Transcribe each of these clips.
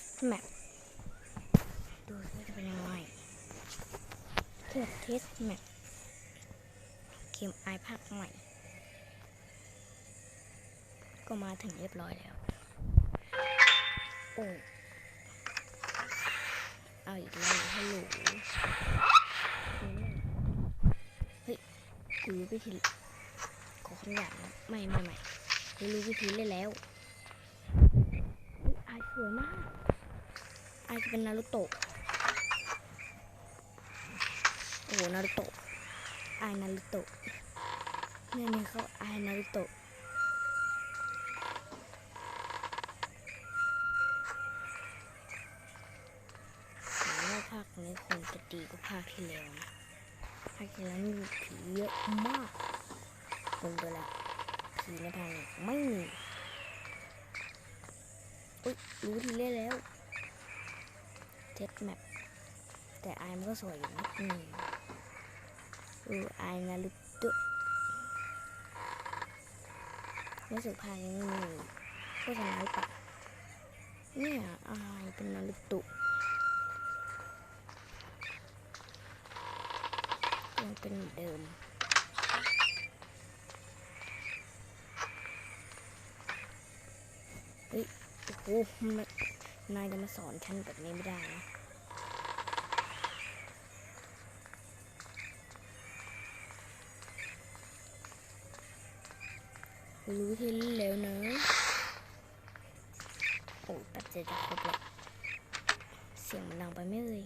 สแมปดูซิจะเป็นยังไงเทียบเทสแมปเกมไอภาคใหม่ ก็มาถึงเรียบร้อยแล้ว โอ้ เอาอีกแล้วฮัลโหลเฮ้ยกูรู้วิธีขอคำหยาบนะไม่ไม่ไม่กูรู้วิธีเล่นแล้วอุ๊ยอายสวยมาก อาย จะเป็นนารุโตะโอ้โหนารุโตะอายนารุโตะเนี่ยเนี่เขาอายนารุโตะผมว่าภาคนี้คงจะดีกว่าภาคที่แล้วนะภาคที่แล้วมีผีเยอะมากคนไปละผีในภาคนี้ไม่มี อุ้ยรู้ทีเล่นแล้ว เทสแมปแต่อายมันก็สวยอยู่นะอืมอออายนารุตะรู้สึกภาคนี้มีโฆษณาหรือเปล่าเนี่ยอายเป็นนารุตะยังเป็นเหมือนเดิมเฮ้ยโอ้โห นายจะมาสอนฉันแบบนี้ไม่ได้นะรู้ที่เล่แล้วเนอะโอ้ปัจเจกจะครบแล้วเสียงมันดังไปไม่เลย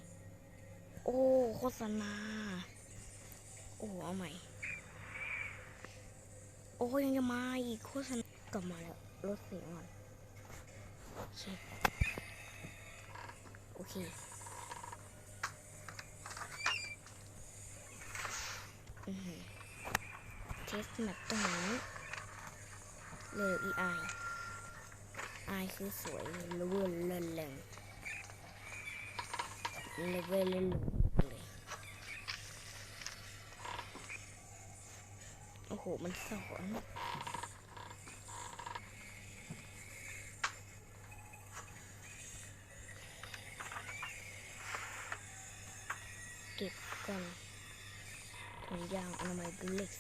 โอ้โฆษณา โอ้เอาใหม่ โอ้ยังจะมาอีกโฆษณากลับมาแล้วลดเสียงก่อนโอเค เค เทสแมปตรงนี้เลยอีไอไอคือสวยเลเวลเล่นแรงเลเวลเล่นเลยโอ้โห มันสอน ก็บก่อนถุงยางอนามัยเบล็ก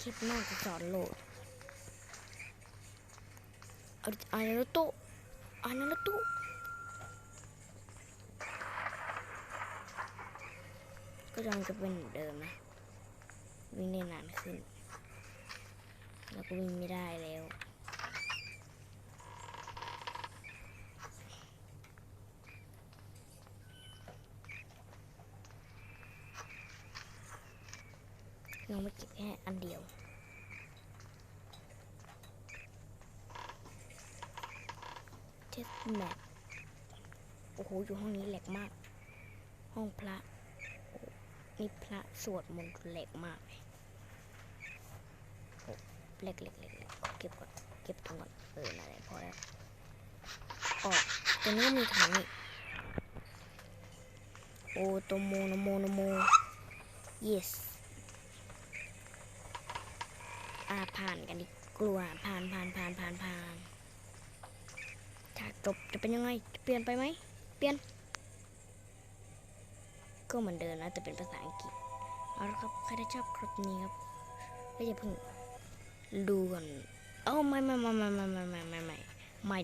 คลิปหน้าจะสอนโหลดอาอานารุโตะอานารุโตก็ยังจะเป็นเหมือนเดิมนะ วิ่งได้นานขึ้น แล้วก็วิ่งไม่ได้แล้ว ยังไม่เก็บแค่อันเดียวเทสแมปโอ้โห อยู่ห้องนี้แหลกมาก ห้องพระนี่พระสวดมนต์แหลกมากเลยโอ้เล็กเล็กเกเล็กเก็บก่อน เก็บตรงก่อน เออนั่นแหละพอแล้วออกตรงนี้มีถังนี่โอโตโมโนโมโนโม yes อ่าผ่านกันดิกลัวผ่านผ่านผ่านผ่านผ่านถ้าจบจะเป็นยังไงจะเปลี่ยนไปไหมเปลี่ยน ก็เหมือนเดิมนะแต่เป็นภาษาอังกฤษเอาละครับใครที่ชอบคลิปนี้ครับก็อย่าเพิ่งดูก่อนเอ้าไม่ไม่ไม่ไม่ไม่ไม่ไม่ไม่ไม่